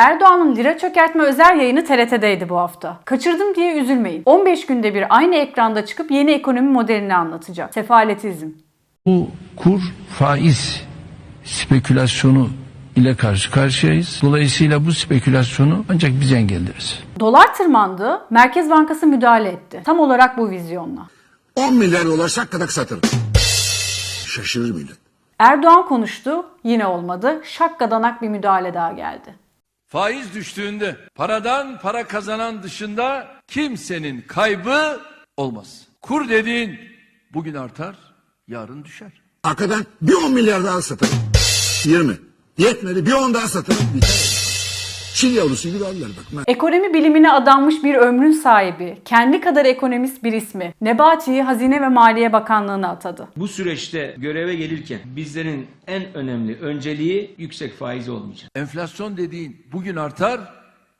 Erdoğan'ın lira çökertme özel yayını TRT'deydi bu hafta. Kaçırdım diye üzülmeyin. 15 günde bir aynı ekranda çıkıp yeni ekonomi modelini anlatacak. Sefaletizm. Bu kur faiz spekülasyonu ile karşı karşıyayız. Dolayısıyla bu spekülasyonu ancak biz engelleriz. Dolar tırmandı, Merkez Bankası müdahale etti. Tam olarak bu vizyonla. 10 milyar dolar şakkadak satırım. Şaşırır millet. Erdoğan konuştu, yine olmadı. Şakkadanak bir müdahale daha geldi. Faiz düştüğünde paradan para kazanan dışında kimsenin kaybı olmaz. Kur dediğin bugün artar, yarın düşer. Arkadan bir 10 milyar daha satırım. 20. Yetmedi bir 10 daha satırım. Biter. Çil yavrusu gibi alırlar bak. Ekonomi bilimine adanmış bir ömrün sahibi, kendi kadar ekonomist bir ismi, Nebati'yi Hazine ve Maliye Bakanlığı'na atadı. Bu süreçte göreve gelirken bizlerin en önemli önceliği yüksek faiz olmayacak. Enflasyon dediğin bugün artar,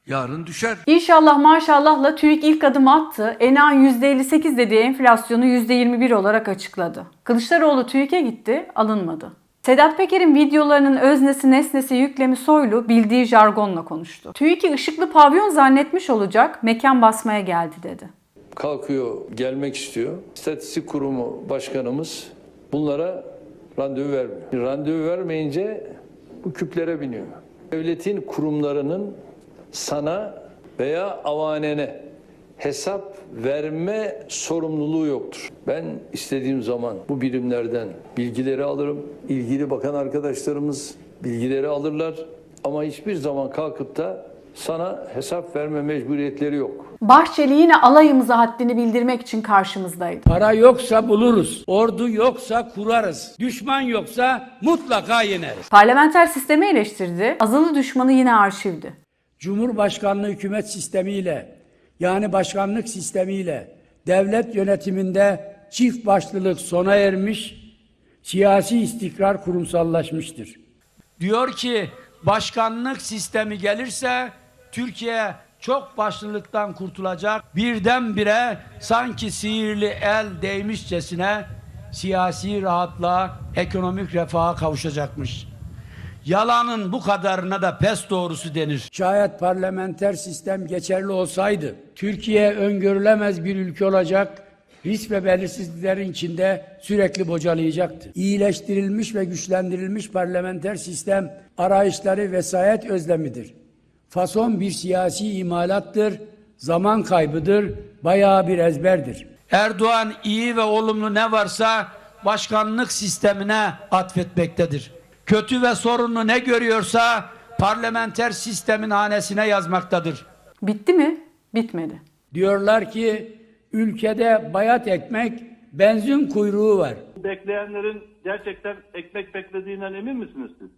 yarın düşer. İnşallah maşallahla TÜİK ilk adımı attı. Enan %58 dediği enflasyonu %21 olarak açıkladı. Kılıçdaroğlu TÜİK'e gitti, alınmadı. Sedat Peker'in videolarının öznesi nesnesi yüklemi soylu bildiği jargonla konuştu. TÜİK'i ışıklı pavyon zannetmiş olacak, mekan basmaya geldi dedi. kalkıyor, gelmek istiyor. İstatistik Kurumu Başkanımız bunlara randevu vermiyor. Randevu vermeyince bu küplere biniyor. Devletin kurumlarının sana veya avanene hesap verme sorumluluğu yoktur. Ben istediğim zaman bu birimlerden bilgileri alırım. İlgili bakan arkadaşlarımız bilgileri alırlar. Ama hiçbir zaman kalkıp da sana hesap verme mecburiyetleri yok. Bahçeli yine alayımıza haddini bildirmek için karşımızdaydı. Para yoksa buluruz. Ordu yoksa kurarız. Düşman yoksa mutlaka yeneriz. Parlamenter sistemi eleştirdi, azılı düşmanı yine arşivdi. Cumhurbaşkanlığı hükümet sistemiyle yani başkanlık sistemiyle devlet yönetiminde çift başlılık sona ermiş, siyasi istikrar kurumsallaşmıştır. Diyor ki başkanlık sistemi gelirse Türkiye çok başlılıktan kurtulacak. Birdenbire sanki sihirli el değmişçesine siyasi rahatlığa, ekonomik refaha kavuşacakmış. Yalanın bu kadarına da pes doğrusu denir. Şayet parlamenter sistem geçerli olsaydı, Türkiye öngörülemez bir ülke olacak, risk ve belirsizliklerin içinde sürekli bocalayacaktı. İyileştirilmiş ve güçlendirilmiş parlamenter sistem arayışları vesayet özlemidir. Fason bir siyasi imalattır, zaman kaybıdır, bayağı bir ezberdir. Erdoğan iyi ve olumlu ne varsa başkanlık sistemine atfetmektedir. Kötü ve sorunlu ne görüyorsa parlamenter sistemin hanesine yazmaktadır. Bitti mi? Bitmedi. Diyorlar ki ülkede bayat ekmek, benzin kuyruğu var. bekleyenlerin gerçekten ekmek beklediğinden emin misiniz siz?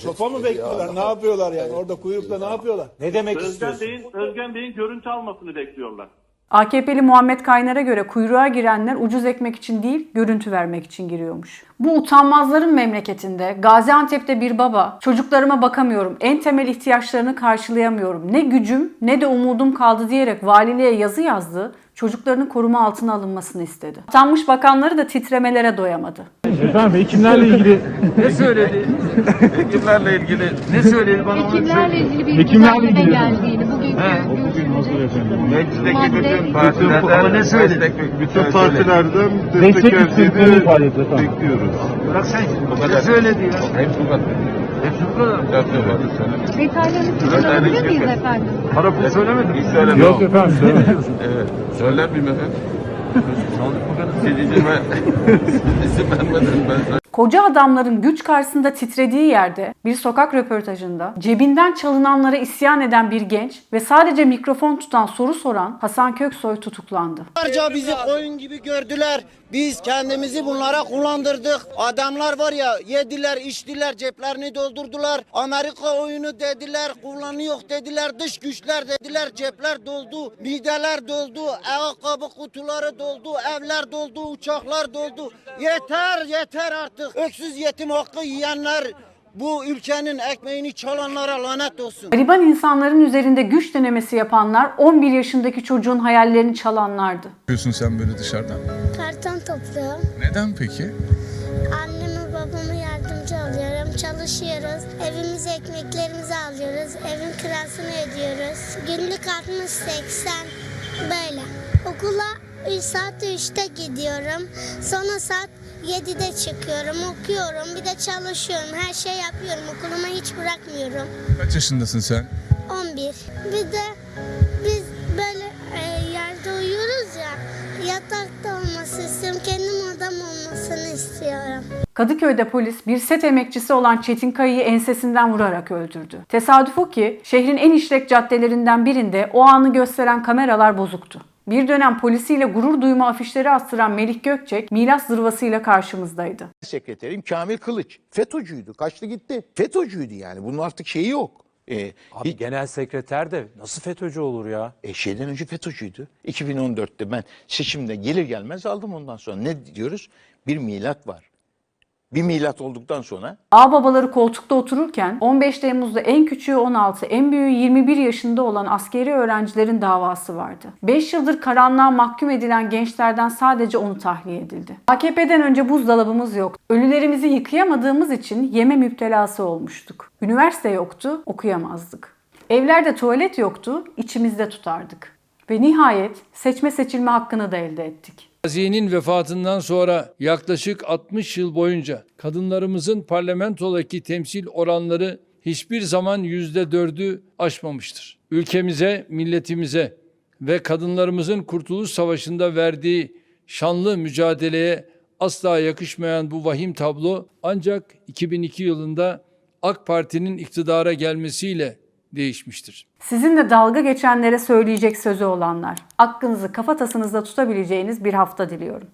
Sopa mı bekliyorlar? Ne yapıyorlar yani? Orada kuyrukta ne yapıyorlar? Ne demek Özgen Bey'in, Özgen Bey'in görüntü almasını bekliyorlar. AKP'li Muhammed Kaynar'a göre kuyruğa girenler ucuz ekmek için değil, görüntü vermek için giriyormuş. Bu utanmazların memleketinde Gaziantep'te bir baba, çocuklarıma bakamıyorum, en temel ihtiyaçlarını karşılayamıyorum, ne gücüm ne de umudum kaldı diyerek valiliğe yazı yazdı, çocuklarının koruma altına alınmasını istedi. Atanmış bakanları da titremelere doyamadı. Efendim hekimlerle ilgili Ne söyledi? Hekimlerle ilgili ne söyledi bana Hekimlerle ilgili bir Hekimlerle ilgili. geldiğini bugünkü bugün nasıl efendim? Meclisteki bütün partilerden ama ne söyledi? Bütün partilerden destek istediklerini ifade etti efendim. Bekliyoruz. Bırak sen ne söyledi ya? Hepsi bu kadar. Hepsi bu kadar. detaylarını alabilir miyiz efendim? Para pul söylemedi. Hiç söylemedi. Yok efendim söylemedim. Evet. Söyler miyim efendim? Sağlık Bakanı istediğime isim vermeden ben Koca adamların güç karşısında titrediği yerde bir sokak röportajında cebinden çalınanlara isyan eden bir genç ve sadece mikrofon tutan soru soran Hasan Köksoy tutuklandı. Yıllarca bizi koyun gibi gördüler. Biz kendimizi bunlara kullandırdık. Adamlar var ya yediler, içtiler, ceplerini doldurdular. Amerika oyunu dediler, kullanıyor dediler, dış güçler dediler, cepler doldu, mideler doldu, ayakkabı kutuları doldu, evler doldu, uçaklar doldu. Yeter, yeter artık. Öksüz yetim hakkı yiyenler bu ülkenin ekmeğini çalanlara lanet olsun. Gariban insanların üzerinde güç denemesi yapanlar 11 yaşındaki çocuğun hayallerini çalanlardı. Yapıyorsun sen böyle dışarıdan. Karton topluyorum. Neden peki? Annemi babamı yardımcı alıyorum. çalışıyoruz. Evimize ekmeklerimizi alıyoruz. Evin kirasını ödüyoruz. Günlük 60-80 böyle. Okula saat 3'te gidiyorum. Sonra saat 7'de çıkıyorum, okuyorum, bir de çalışıyorum. Her şey yapıyorum. Okulumu hiç bırakmıyorum. Kaç yaşındasın sen? 11. Bir de biz böyle e, yerde uyuyoruz ya. Yatakta olması istiyorum. Kendim odam olmasını istiyorum. Kadıköy'de polis bir set emekçisi olan Çetin Kayı'yı ensesinden vurarak öldürdü. Tesadüf o ki şehrin en işlek caddelerinden birinde o anı gösteren kameralar bozuktu. Bir dönem polisiyle gurur duyma afişleri astıran Melih Gökçek milas zırvasıyla karşımızdaydı. sekreterim Kamil Kılıç. FETÖ'cüydü. Kaçtı gitti. FETÖ'cüydü yani. Bunun artık şeyi yok. Ee, Abi hiç- genel sekreter de nasıl FETÖ'cü olur ya? e, şeyden önce FETÖ'cüydü. 2014'te ben seçimde gelir gelmez aldım ondan sonra. Ne diyoruz? Bir milat var. Bir milat olduktan sonra Ağababaları koltukta otururken 15 Temmuz'da en küçüğü 16, en büyüğü 21 yaşında olan askeri öğrencilerin davası vardı. 5 yıldır karanlığa mahkum edilen gençlerden sadece onu tahliye edildi. AKP'den önce buzdolabımız yok. Ölülerimizi yıkayamadığımız için yeme müptelası olmuştuk. Üniversite yoktu, okuyamazdık. Evlerde tuvalet yoktu, içimizde tutardık. Ve nihayet seçme seçilme hakkını da elde ettik. Gazi'nin vefatından sonra yaklaşık 60 yıl boyunca kadınlarımızın parlamentodaki temsil oranları hiçbir zaman yüzde dördü aşmamıştır. Ülkemize, milletimize ve kadınlarımızın Kurtuluş Savaşı'nda verdiği şanlı mücadeleye asla yakışmayan bu vahim tablo ancak 2002 yılında AK Parti'nin iktidara gelmesiyle değişmiştir. Sizin de dalga geçenlere söyleyecek sözü olanlar. Aklınızı kafatasınızda tutabileceğiniz bir hafta diliyorum.